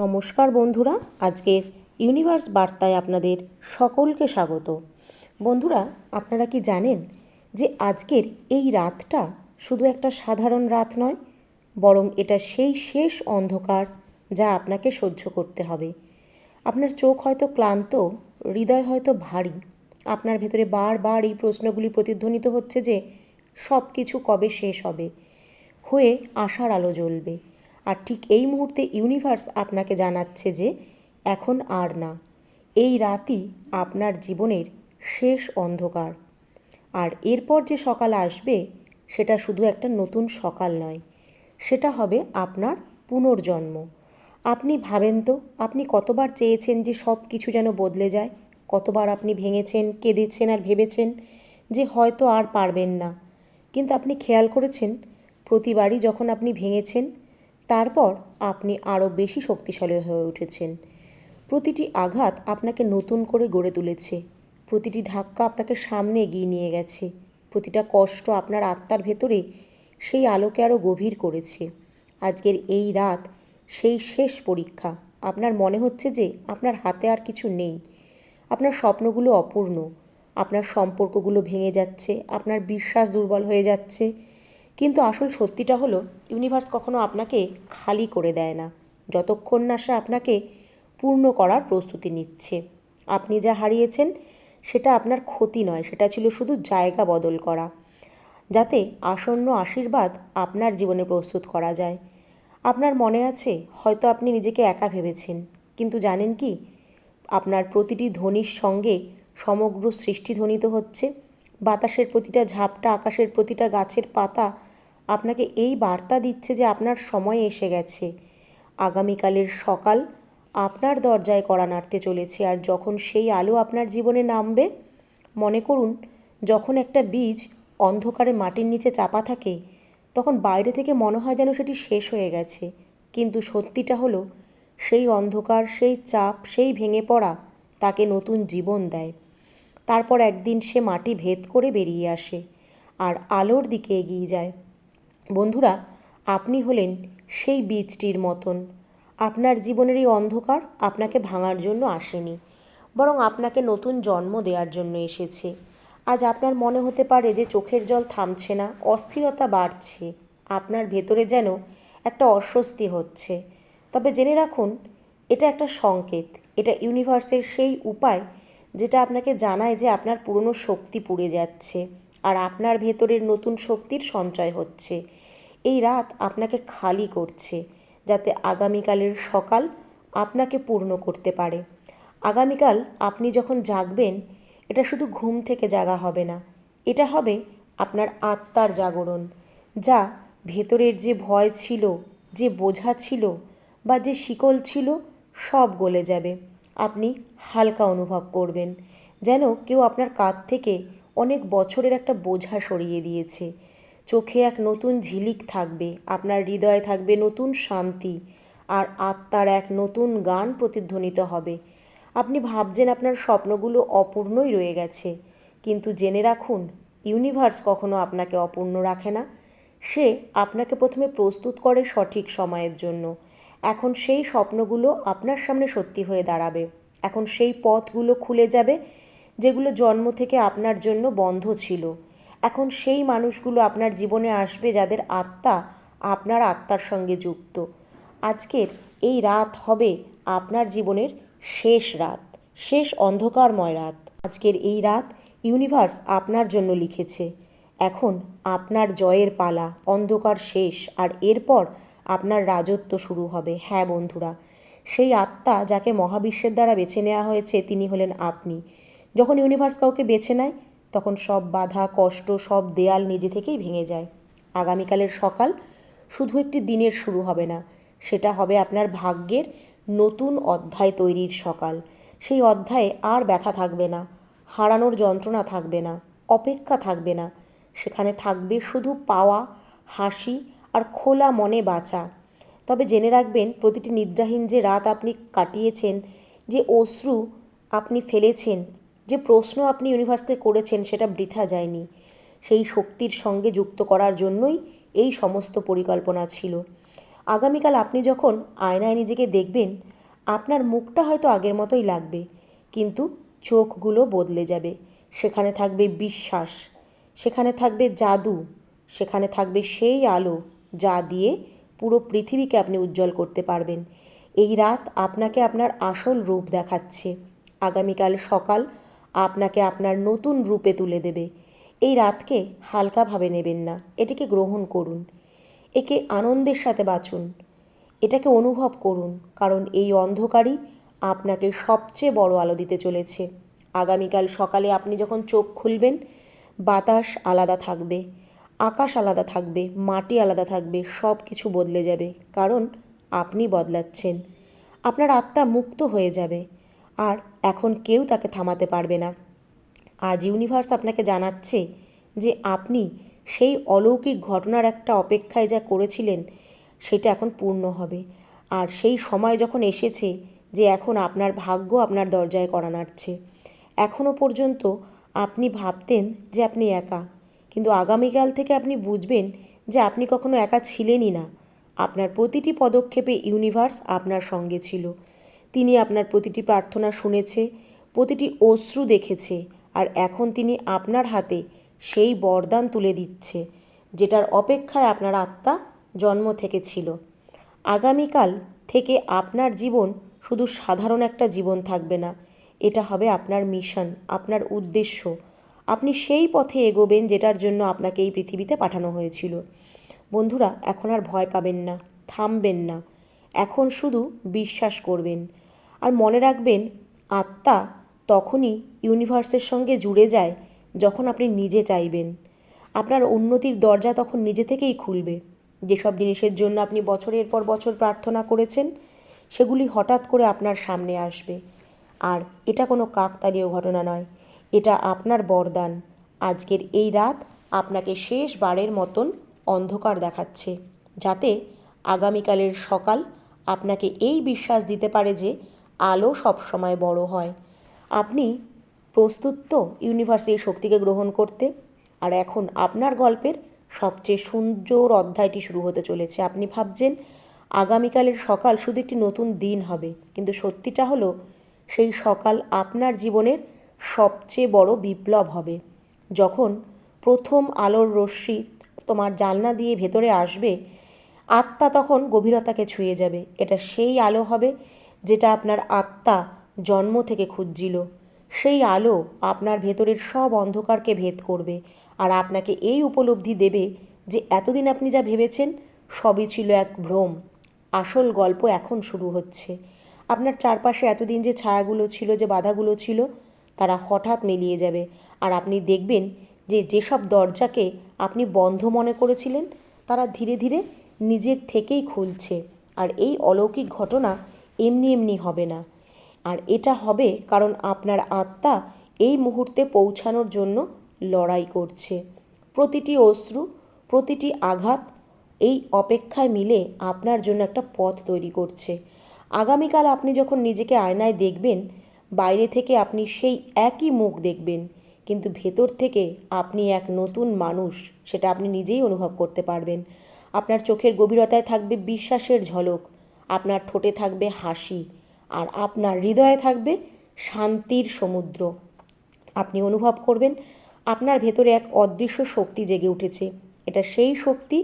নমস্কার বন্ধুরা, আজকের ইউনিভার্স বার্তায় আপনাদের সকলকে স্বাগত। বন্ধুরা, আপনারা কি জানেন যে আজকের এই রাতটা শুধু একটা সাধারণ রাত নয়, বরং এটা সেই শেষ অন্ধকার যা আপনাকে সহ্য করতে হবে। আপনার চোখ হয়তো ক্লান্ত, হৃদয় হয়তো ভারী। আপনার ভেতরে বারবার এই প্রশ্নগুলি প্রতিধ্বনিত হচ্ছে যে সব কিছু কবে শেষ হবে? হয়ে আশার আলো জ্বলবে। আর ঠিক এই মুহূর্তে ইউনিভার্স আপনাকে জানাচ্ছে যে এখন আর না। এই রাতই আপনার জীবনের শেষ অন্ধকার। আর এরপর যে সকাল আসবে, সেটা শুধু একটা নতুন সকাল নয়, সেটা হবে আপনার পুনর্জন্ম। আপনি ভাবেন তো, আপনি কতবার চেয়েছেন যে সব কিছু যেন বদলে যায়? কতবার আপনি ভেঙেছেন, কেঁদেছেন আর ভেবেছেন যে হয়তো আর পারবেন না? কিন্তু আপনি খেয়াল করেছেন, প্রতিবারই যখন আপনি ভেঙেছেন তারপর আপনি আরও বেশি শক্তিশালী হয়ে উঠেছেন। প্রতিটি আঘাত আপনাকে নতুন করে গড়ে তুলেছে। প্রতিটি ধাক্কা আপনাকে সামনে এগিয়ে নিয়ে গেছে। প্রতিটা কষ্ট আপনার আত্মার ভেতরে সেই আলোকে আরও গভীর করেছে। আজকের এই রাত সেই শেষ পরীক্ষা। আপনার মনে হচ্ছে যে আপনার হাতে আর কিছু নেই। আপনার স্বপ্নগুলো অপূর্ণ। আপনার সম্পর্কগুলো ভেঙে যাচ্ছে। আপনার বিশ্বাস দুর্বল হয়ে যাচ্ছে। কিন্তু আসল সত্যিটা হলো ইউনিভার্স কখনো আপনাকে খালি করে দেয় না। যতক্ষণ না সে আপনাকে পূর্ণ করার প্রস্তুতি নিচ্ছে। আপনি যা হারিয়েছেন, সেটা আপনার ক্ষতি নয়, সেটা ছিল শুধু জায়গা বদল করা। যাতে আসন্ন আশীর্বাদ আপনার জীবনে প্রস্তুত করা যায়। আপনার মনে আছে, হয়তো আপনি নিজেকে একা ভেবেছেন, কিন্তু জানেন কি, আপনার প্রতিটি ধ্বনির সঙ্গে সমগ্র সৃষ্টি ধ্বনিত হচ্ছে। বাতাসের প্রতিটা ঝাপটা, আকাশের প্রতিটা গাছের পাতা আপনাকে এই বার্তা দিচ্ছে যে আপনার সময় এসে গেছে। আগামীকালের সকাল আপনার দরজায় কড়া নাড়তে চলেছে আর যখন সেই আলো আপনার জীবনে নামবে, মনে করুন, যখন একটা বীজ অন্ধকারে মাটির নিচে চাপা থাকে, তখন বাইরে থেকে মনে হয় যেন সেটি শেষ হয়ে গেছে। কিন্তু সত্যিটা হলো, সেই অন্ধকার, সেই চাপ, সেই ভেঙে পড়া তাকে নতুন জীবন দেয়। তারপর একদিন সে মাটি ভেদ করে বেরিয়ে আসে আর আলোর দিকে এগিয়ে যায়। বন্ধুরা, আপনি হলেন সেই বীজটির মতন। আপনার জীবনের এই অন্ধকার আপনাকে ভাঙার জন্য আসেনি, বরং আপনাকে নতুন জন্ম দেওয়ার জন্য এসেছে। আজ আপনার মনে হতে পারে যে চোখের জল থামছে না, অস্থিরতা বাড়ছে, আপনার ভেতরে যেন একটা অস্বস্তি হচ্ছে। তবে জেনে রাখুন, এটা একটা সংকেত, এটা ইউনিভার্সের সেই উপায় যেটা আপনাকে জানায় যে আপনার পুরনো শক্তি পুড়ে যাচ্ছে, আর আপনার ভেতরের নতুন শক্তির সঞ্চয় হচ্ছে। এই রাত আপনাকে খালি করছে, যাতে আগামীকালের সকাল আপনাকে পূর্ণ করতে পারে। আগামীকাল আপনি যখন জাগবেন, এটা শুধু ঘুম থেকে জাগা হবে না, এটা হবে আপনার আত্মার জাগরণ, যা ভেতরের যে ভয় ছিল, যে বোঝা ছিল, বা যে শিকল ছিল, সব গলে যাবে। আপনি হালকা অনুভব করবেন, যেন কেউ আপনার কাঁধ থেকে অনেক বছরের একটা বোঝা সরিয়ে দিয়েছে। চোখে এক নতুন ঝিলিক থাকবে, আপনার হৃদয়ে থাকবে নতুন শান্তি, আর আত্মার এক নতুন গান প্রতিধ্বনিত হবে। আপনি ভাবছেন আপনার স্বপ্নগুলো অপূর্ণই রয়ে গেছে, কিন্তু জেনে রাখুন ইউনিভার্স কখনো আপনাকে অপূর্ণ রাখে না। সে আপনাকে প্রথমে প্রস্তুত করে সঠিক সময়ের জন্য। এখন সেই স্বপ্নগুলো আপনার সামনে সত্যি হয়ে দাঁড়াবে। এখন সেই পথগুলো খুলে যাবে, যেগুলো জন্ম থেকে আপনার জন্য বন্ধ ছিল। এখন সেই মানুষগুলো আপনার জীবনে আসবে যাদের আত্মা আপনার আত্মার সঙ্গে যুক্ত। আজকের এই রাত হবে আপনার জীবনের শেষ রাত, শেষ অন্ধকারময় রাত। আজকের এই রাত ইউনিভার্স আপনার জন্য লিখেছে। এখন আপনার জয়ের পালা, অন্ধকার শেষ, আর এরপর আপনার রাজত্ব শুরু হবে। হ্যাঁ বন্ধুরা, সেই আত্মা যাকে মহাবিশ্বের দ্বারা বেছে নেওয়া হয়েছে তিনি হলেন আপনি। যখন ইউনিভার্স কাউকে বেছে নেয় তখন সব বাধা, কষ্ট, সব দেয়াল নিজে থেকেই ভেঙে যায়। আগামীকালের সকাল শুধু একটি দিনের শুরু হবে না, সেটা হবে আপনার ভাগ্যের নতুন অধ্যায় তৈরির সকাল। সেই অধ্যায়ে আর ব্যথা থাকবে না, হারানোর যন্ত্রণা থাকবে না, অপেক্ষা থাকবে না। সেখানে থাকবে শুধু পাওয়া, হাসি আর খোলা মনে বাঁচা। তবে জেনে রাখবেন, প্রতিটি নিদ্রাহীন যে রাত আপনি কাটিয়েছেন, যে অশ্রু আপনি ফেলেছেন যে প্রশ্ন আপনি ইউনিভার্সকে করেছেন সেটা বৃথা যায়নি। সেই শক্তির সঙ্গে যুক্ত করার জন্যই এই সমস্ত পরিকল্পনা ছিল। আগামীকাল আপনি যখন আয়নায় নিজেকে দেখবেন, আপনার মুখটা হয়তো আগের মতোই লাগবে, কিন্তু চোখগুলো বদলে যাবে। সেখানে থাকবে বিশ্বাস, সেখানে থাকবে জাদু, সেখানে থাকবে সেই আলো যা দিয়ে পুরো পৃথিবীকে আপনি উজ্জ্বল করতে পারবেন। এই রাত আপনাকে আপনার আসল রূপ দেখাচ্ছে। আগামীকাল সকাল আপনাকে আপনার নতুন রূপে তুলে দেবে। এই রাতকে হালকাভাবে নেবেন না, এটিকে গ্রহণ করুন। একে আনন্দের সাথে বাঁচুন। এটাকে অনুভব করুন, কারণ এই অন্ধকারই আপনাকে সবচেয়ে বড় আলো দিতে চলেছে। আগামীকাল সকালে আপনি যখন চোখ খুলবেন, বাতাস আলাদা থাকবে, আকাশ আলাদা থাকবে, মাটি আলাদা থাকবে সব কিছু বদলে যাবে, কারণ আপনি বদলাচ্ছেন। আপনার আত্মা মুক্ত হয়ে যাবে। আর এখন কেউ তাকে থামাতে পারবে না। আজ ইউনিভার্স আপনাকে জানাচ্ছে যে আপনি সেই অলৌকিক ঘটনার একটা অপেক্ষায় যা করেছিলেন, সেটা এখন পূর্ণ হবে। আর সেই সময় যখন এসেছে যে এখন আপনার ভাগ্য আপনার দরজায় করা নাড়ছে এখনও পর্যন্ত আপনি ভাবতেন যে আপনি একা, কিন্তু আগামীকাল থেকে আপনি বুঝবেন যে আপনি কখনো একা ছিলেনই না। আপনার প্রতিটি পদক্ষেপে ইউনিভার্স আপনার সঙ্গে ছিল। তিনি আপনার প্রতিটি প্রার্থনা শুনেছে, প্রতিটি অশ্রু দেখেছে আর এখন তিনি আপনার হাতে সেই বরদান তুলে দিচ্ছে, যেটার অপেক্ষায় আপনার আত্মা জন্ম থেকে ছিল। আগামীকাল থেকে আপনার জীবন শুধু সাধারণ একটা জীবন থাকবে না, এটা হবে আপনার মিশন, আপনার উদ্দেশ্য। আপনি সেই পথে এগোবেন যেটার জন্য আপনাকে এই পৃথিবীতে পাঠানো হয়েছিল। বন্ধুরা, এখন আর ভয় পাবেন না, থামবেন না। এখন শুধু বিশ্বাস করবেন। আর মনে রাখবেন, আত্মা তখনই ইউনিভার্সের সঙ্গে জুড়ে যায় যখন আপনি নিজে চাইবেন। আপনার উন্নতির দরজা তখন নিজে থেকেই খুলবে। যেসব জিনিসের জন্য আপনি বছরের পর বছর প্রার্থনা করেছেন, সেগুলি হঠাৎ করে আপনার সামনে আসবে। আর এটা কোনো কাকতালীয় ঘটনা নয়, এটা আপনার বরদান। আজকের এই রাত আপনাকে শেষবারের মতন অন্ধকার দেখাচ্ছে, যাতে আগামীকালের সকাল আপনাকে এই বিশ্বাস দিতে পারে যে আলো সবসময় বড় হয়। আপনি প্রস্তুত তো ইউনিভার্সের শক্তিকে গ্রহণ করতে? আর এখন আপনার গল্পের সবচেয়ে সুন্দর অধ্যায়টি শুরু হতে চলেছে। আপনি ভাবছেন, আগামীকালের সকাল শুধু একটি নতুন দিন হবে, কিন্তু সত্যিটা হলো, সেই সকাল আপনার জীবনের সবচেয়ে বড় বিপ্লব হবে। যখন প্রথম আলোর রশ্মি তোমার জানলা দিয়ে ভেতরে আসবে, আত্মা তখন গভীরতাকে ছুঁয়ে যাবে। এটা সেই আলো হবে যেটা আপনার আত্মা জন্ম থেকে খুঁজছিল, সেই আলো আপনার ভেতরের সব অন্ধকারকে ভেদ করবে আর আপনাকে এই উপলব্ধি দেবে যে এতদিন আপনি যা ভেবেছেন সবই ছিল এক ভ্রম। আসল গল্প এখন শুরু হচ্ছে। আপনার চারপাশে এতদিন যে ছায়াগুলো ছিল, যে বাধাগুলো ছিল, তারা হঠাৎ মিলিয়ে যাবে আর আপনি দেখবেন যে যেসব দরজাকে আপনি বন্ধ মনে করেছিলেন, তারা ধীরে ধীরে নিজের থেকেই খুলছে আর এই অলৌকিক ঘটনা এমনি এমনি হবে না। আর এটা হবে কারণ আপনার আত্মা এই মুহূর্তে পৌঁছানোর জন্য লড়াই করছে। প্রতিটি অশ্রু, প্রতিটি আঘাত এই অপেক্ষায় মিলে আপনার জন্য একটা পথ তৈরি করছে। আগামীকাল আপনি যখন নিজেকে আয়নায় দেখবেন, বাইরে থেকে আপনি সেই একই মুখ দেখবেন, কিন্তু ভেতর থেকে আপনি এক নতুন মানুষ, সেটা আপনি নিজেই অনুভব করতে পারবেন। আপনার চোখের গভীরতায় থাকবে বিশ্বাসের ঝলক আপনার ঠোঁটে থাকবে হাসি আর আপনার হৃদয়ে থাকবে শান্তির সমুদ্র। আপনি অনুভব করবেন আপনার ভেতরে এক অদৃশ্য শক্তি জেগে উঠেছে। এটা সেই শক্তি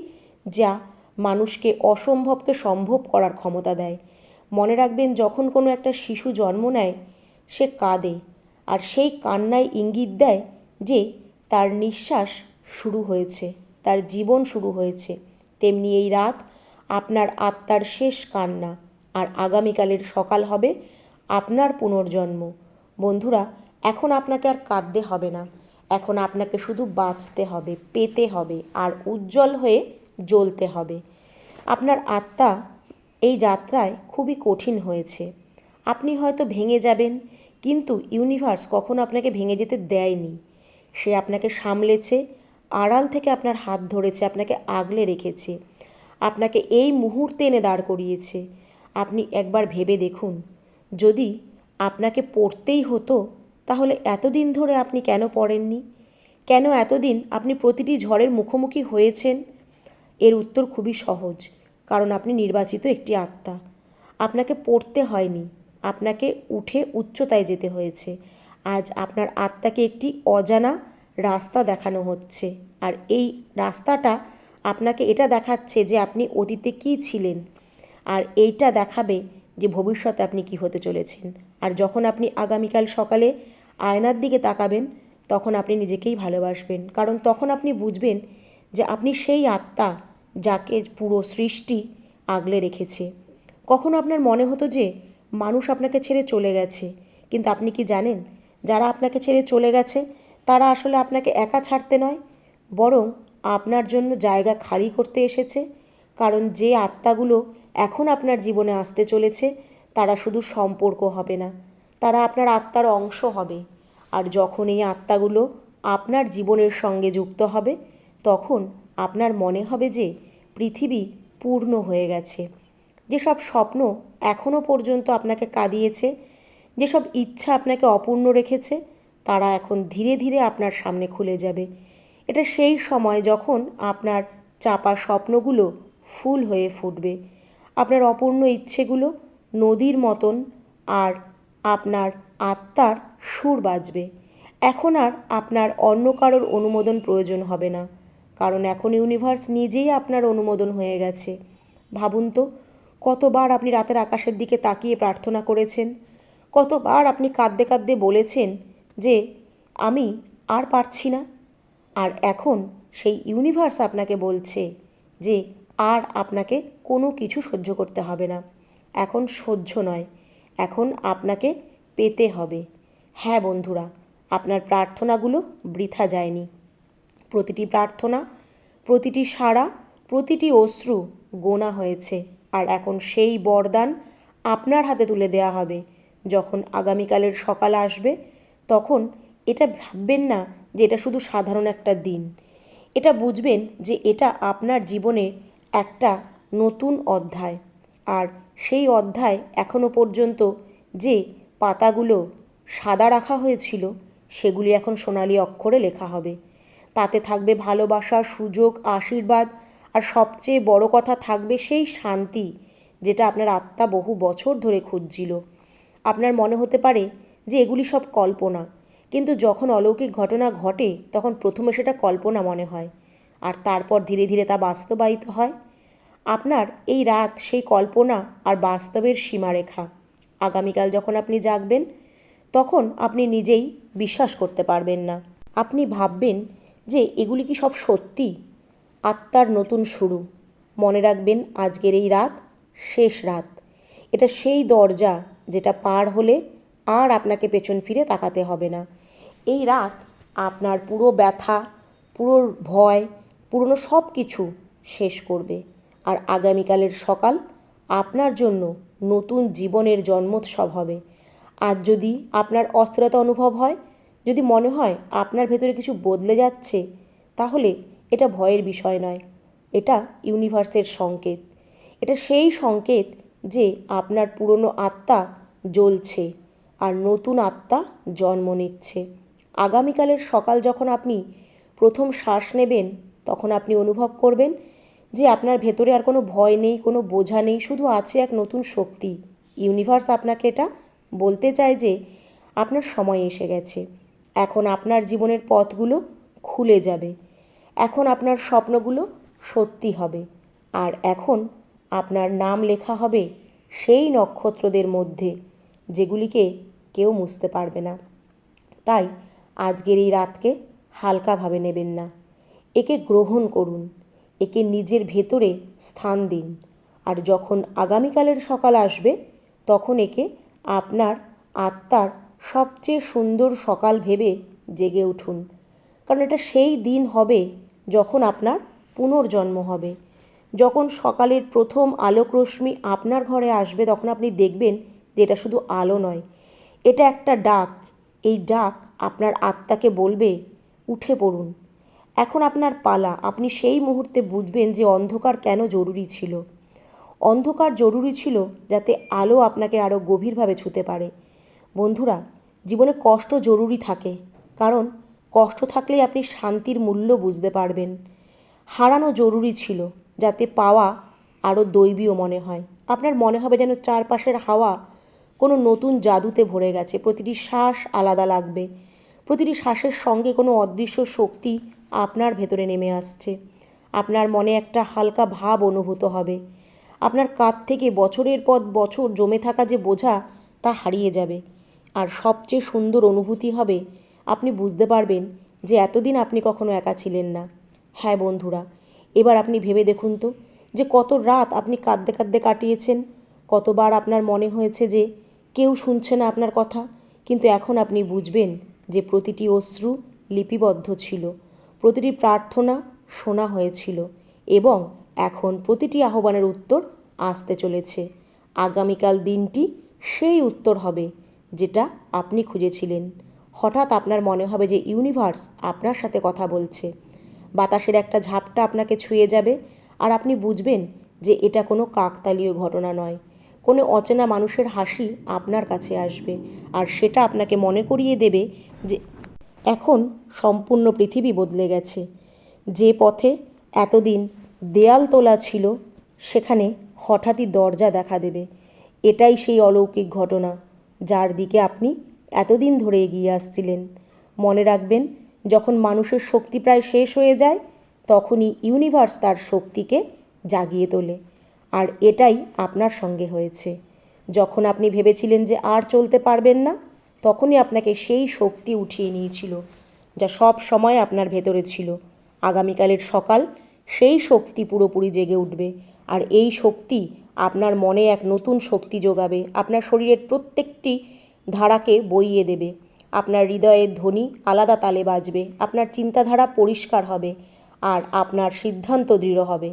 যা মানুষকে অসম্ভবকে সম্ভব করার ক্ষমতা দেয়। মনে রাখবেন, যখন কোনো একটা শিশু জন্ম নেয়, সে কাঁদে আর সেই কান্নায় ইঙ্গিত দেয় যে তার নিঃশ্বাস শুরু হয়েছে, তার জীবন শুরু হয়েছে। তেমনি এই রাত আপনার আত্মার শেষ কান্না। আর আগামীকালের সকাল হবে আপনার পুনর্জন্ম। বন্ধুরা, এখন আপনাকে আর কাঁদতে হবে না। এখন আপনাকে শুধু বাঁচতে হবে, পেতে হবে, আর উজ্জ্বল হয়ে জ্বলতে হবে। আপনার আত্মা এই যাত্রায় খুবই কঠিন হয়েছে। আপনি হয়তো ভেঙে যাবেন, কিন্তু ইউনিভার্স কখনো আপনাকে ভেঙে যেতে দেয়নি। সে আপনাকে সামলেছে, আড়াল থেকে আপনার হাত ধরেছে, আপনাকে আগলে রেখেছে। আপনাকে এই মুহূর্তে এনে দাঁড় করিয়েছে। আপনি একবার ভেবে দেখুন। যদি আপনাকে পড়তেই হতো, তাহলে এতদিন ধরে আপনি কেন পড়েননি? কেন এতদিন আপনি প্রতিটি ঝড়ের মুখোমুখি হয়েছেন? এর উত্তর খুবই সহজ, কারণ আপনি নির্বাচিত একটি আত্মা। আপনাকে পড়তে হয়নি, আপনাকে উঠে উচ্চতায় যেতে হয়েছে। আজ আপনার আত্মাকে একটি অজানা রাস্তা দেখানো হচ্ছে, আর এই রাস্তাটা আপনাকে এটা দেখাচ্ছে যে আপনি অতীতে কী ছিলেন। আর এইটা দেখাবে যে ভবিষ্যতে আপনি কি হতে চলেছেন। আর যখন আপনি আগামীকাল সকালে আয়নার দিকে তাকাবেন, তখন আপনি নিজেকেই ভালোবাসবেন। কারণ তখন আপনি বুঝবেন যে আপনি সেই আত্মা যাকে পুরো সৃষ্টি আগলে রেখেছে। কখনো আপনার মনে হতো যে মানুষ আপনাকে ছেড়ে চলে গেছে, কিন্তু আপনি কি জানেন? যারা আপনাকে ছেড়ে চলে গেছে, তারা আসলে আপনাকে একা ছাড়তে নয়, বরং আপনার জন্য জায়গা খালি করতে এসেছে। কারণ যে আত্মাগুলো এখন আপনার জীবনে আসতে চলেছে, তারা শুধু সম্পর্ক হবে না, তারা আপনার আত্মার অংশ হবে। আর যখন এই আত্মাগুলো আপনার জীবনের সঙ্গে যুক্ত হবে, তখন আপনার মনে হবে যে পৃথিবী পূর্ণ হয়ে গেছে। যেসব স্বপ্ন এখনও পর্যন্ত আপনাকে কাঁদিয়েছে, যেসব ইচ্ছা আপনাকে অপূর্ণ রেখেছে, তারা এখন ধীরে ধীরে আপনার সামনে খুলে যাবে। এটা সেই সময় যখন আপনার চাপা স্বপ্নগুলো ফুল হয়ে ফুটবে। আপনার অপূর্ণ ইচ্ছেগুলো নদীর মতন আর আপনার আত্মার সুর বাজবে। এখন আর আপনার অন্য কারোর অনুমোদন প্রয়োজন হবে না। কারণ এখন ইউনিভার্স নিজেই আপনার অনুমোদন হয়ে গেছে। ভাবুন তো, কতবার আপনি রাতের আকাশের দিকে তাকিয়ে প্রার্থনা করেছেন? কতবার আপনি কাঁদতে কাঁদতে বলেছেন যে, আমি আর পারছি না আর এখন সেই ইউনিভার্স আপনাকে বলছে যে আর আপনাকে কোনো কিছু সহ্য করতে হবে না। এখন সহ্য নয়, এখন আপনাকে পেতে হবে। হ্যাঁ বন্ধুরা, আপনার প্রার্থনাগুলো বৃথা যায়নি। প্রতিটি প্রার্থনা, প্রতিটি সাড়া, প্রতিটি অশ্রু গোনা হয়েছে আর এখন সেই বরদান আপনার হাতে তুলে দেওয়া হবে। যখন আগামীকালের সকাল আসবে, তখন এটা ভাববেন না যে এটা শুধু সাধারণ একটা দিন। এটা বুঝবেন যে এটা আপনার জীবনে একটা নতুন অধ্যায়। আর সেই অধ্যায় এখনও পর্যন্ত যে পাতাগুলো সাদা রাখা হয়েছিল, সেগুলি এখন সোনালি অক্ষরে লেখা হবে। তাতে থাকবে ভালোবাসা, সুযোগ, আশীর্বাদ, আর সবচেয়ে বড় কথা থাকবে সেই শান্তি, যেটা আপনার আত্মা বহু বছর ধরে খুঁজছিল। আপনার মনে হতে পারে যে এগুলি সব কল্পনা কিন্তু যখন অলৌকিক ঘটনা ঘটে, তখন প্রথমে সেটা কল্পনা মনে হয়। আর তারপর ধীরে ধীরে তা বাস্তবায়িত হয়। আপনার এই রাত সেই কল্পনা আর বাস্তবের সীমারেখা। আগামীকাল যখন আপনি জাগবেন, তখন আপনি নিজেই বিশ্বাস করতে পারবেন না। আপনি ভাববেন যে এগুলি কি সব সত্যি? আত্মার নতুন শুরু। মনে রাখবেন আজকের এই রাত শেষ রাত। এটা সেই দরজা যেটা পার হলে আর আপনাকে পেছন ফিরে তাকাতে হবে না। এই রাত আপনার পুরো ব্যথা, পুরো ভয়, পুরনো সব কিছু শেষ করবে। আর আগামীকালের সকাল আপনার জন্য নতুন জীবনের জন্মোৎসব হবে। আজ যদি আপনার অস্থিরতা অনুভব হয়, যদি মনে হয় আপনার ভেতরে কিছু বদলে যাচ্ছে, তাহলে এটা ভয়ের বিষয় নয়। এটা ইউনিভার্সের সংকেত। এটা সেই সংকেত যে আপনার পুরনো আত্মা জ্বলছে আর নতুন আত্মা জন্ম নিচ্ছে। আগামীকালের সকাল যখন আপনি প্রথম শ্বাস নেবেন, তখন আপনি অনুভব করবেন যে আপনার ভেতরে আর কোনো ভয় নেই, কোনো বোঝা নেই, শুধু আছে এক নতুন শক্তি। ইউনিভার্স আপনাকে এটা বলতে চায় যে আপনার সময় এসে গেছে। এখন আপনার জীবনের পথগুলো খুলে যাবে। এখন আপনার স্বপ্নগুলো সত্যি হবে। আর এখন আপনার নাম লেখা হবে সেই নক্ষত্রদের মধ্যে, যেগুলিকে কেউ মুছতে পারবে না। তাই আজকের এই রাতকে হালকাভাবে নেবেন না। একে গ্রহণ করুন, একে নিজের ভেতরে স্থান দিন, আর যখন আগামীকালের সকাল আসবে, তখন একে আপনার আত্মার সবচেয়ে সুন্দর সকাল ভেবে জেগে উঠুন। কারণ এটা সেই দিন হবে যখন আপনার পুনর্জন্ম হবে। যখন সকালের প্রথম আলোক রশ্মি আপনার ঘরে আসবে, তখন আপনি দেখবেন যে এটা শুধু আলো নয়, এটা একটা ডাক। এই ডাক আপনার আত্মাকে বলবে, উঠে পড়ুন। এখন আপনার পালা, আপনি সেই মুহূর্তে বুঝবেন যে অন্ধকার কেন জরুরি ছিল। অন্ধকার জরুরি ছিল যাতে আলো আপনাকে আরও গভীরভাবে ছুতে পারে। বন্ধুরা, জীবনে কষ্ট জরুরি থাকে, কারণ কষ্ট থাকলেই আপনি শান্তির মূল্য বুঝতে পারবেন। হারানো জরুরি ছিল যাতে পাওয়া আরও দৈবীয় মনে হয়। আপনার মনে হবে যেন চারপাশের হাওয়া কোনো নতুন জাদুতে ভরে গেছে। প্রতিটি শ্বাস আলাদা লাগবে। প্রতিটি শ্বাসের সঙ্গে কোনো অদৃশ্য শক্তি আপনার ভেতরে নেমে আসছে। আপনার মনে একটা হালকা ভাব অনুভূত হবে। আপনার কাঁধ থেকে বছরের পর বছর জমে থাকা যে বোঝা, তা হারিয়ে যাবে। আর সবচেয়ে সুন্দর অনুভূতি হবে, আপনি বুঝতে পারবেন যে এতদিন আপনি কখনো একা ছিলেন না। হ্যাঁ বন্ধুরা, এবার আপনি ভেবে দেখুন তো, যে কত রাত আপনি কাঁদতে কাঁদতে কাটিয়েছেন, কতবার আপনার মনে হয়েছে যে কেউ শুনছে না আপনার কথা, কিন্তু এখন আপনি বুঝবেন যে প্রতিটি অশ্রু লিপিবদ্ধ ছিল, প্রতিটি প্রার্থনা শোনা হয়েছিল এবং এখন প্রতিটি আহ্বানের উত্তর আসতে চলেছে। আগামীকাল দিনটি সেই উত্তর হবে যেটা আপনি খুঁজেছিলেন। হঠাৎ আপনার মনে হবে যে ইউনিভার্স আপনার সাথে কথা বলছে। বাতাসের একটা ঝাপটা আপনাকে ছুঁয়ে যাবে আর আপনি বুঝবেন যে এটা কোনো কাকতালীয় ঘটনা নয়। কোনো অচেনা মানুষের হাসি আপনার কাছে আসবে। আর সেটা আপনাকে মনে করিয়ে দেবে যে এখন সম্পূর্ণ পৃথিবী বদলে গেছে। যে পথে এতদিন দেয়াল তোলা ছিল, সেখানে হঠাৎই দরজা দেখা দেবে। এটাই সেই অলৌকিক ঘটনা, যার দিকে আপনি এতদিন ধরে এগিয়ে আসছিলেন। মনে রাখবেন, যখন মানুষের শক্তি প্রায় শেষ হয়ে যায়, তখনই ইউনিভার্স তার শক্তিকে জাগিয়ে তোলে। আর এটাই আপনার সঙ্গে হয়েছে। যখন আপনি ভেবেছিলেন যে আর চলতে পারবেন না, তখনই আপনাকে সেই শক্তি উঠিয়ে নিয়েছিল, যা সব সময় আপনার ভেতরে ছিল। আগামীকালের সকাল, সেই শক্তি পুরোপুরি জেগে উঠবে, আর এই শক্তি আপনার মনে এক নতুন শক্তি যোগাবে আপনার শরীরের প্রত্যেকটি ধারাকে বইয়ে দেবে, আপনার হৃদয়ের ধ্বনি আলাদা তালে বাজবে, আপনার চিন্তাধারা পরিষ্কার হবে, আর আপনার সিদ্ধান্ত দৃঢ় হবে।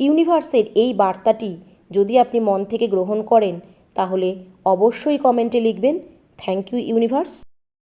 ইউনিভার্সের এই বার্তাটি যদি আপনি মন থেকে গ্রহণ করেন, তাহলে অবশ্যই কমেন্টে লিখবেন। Thank you universe.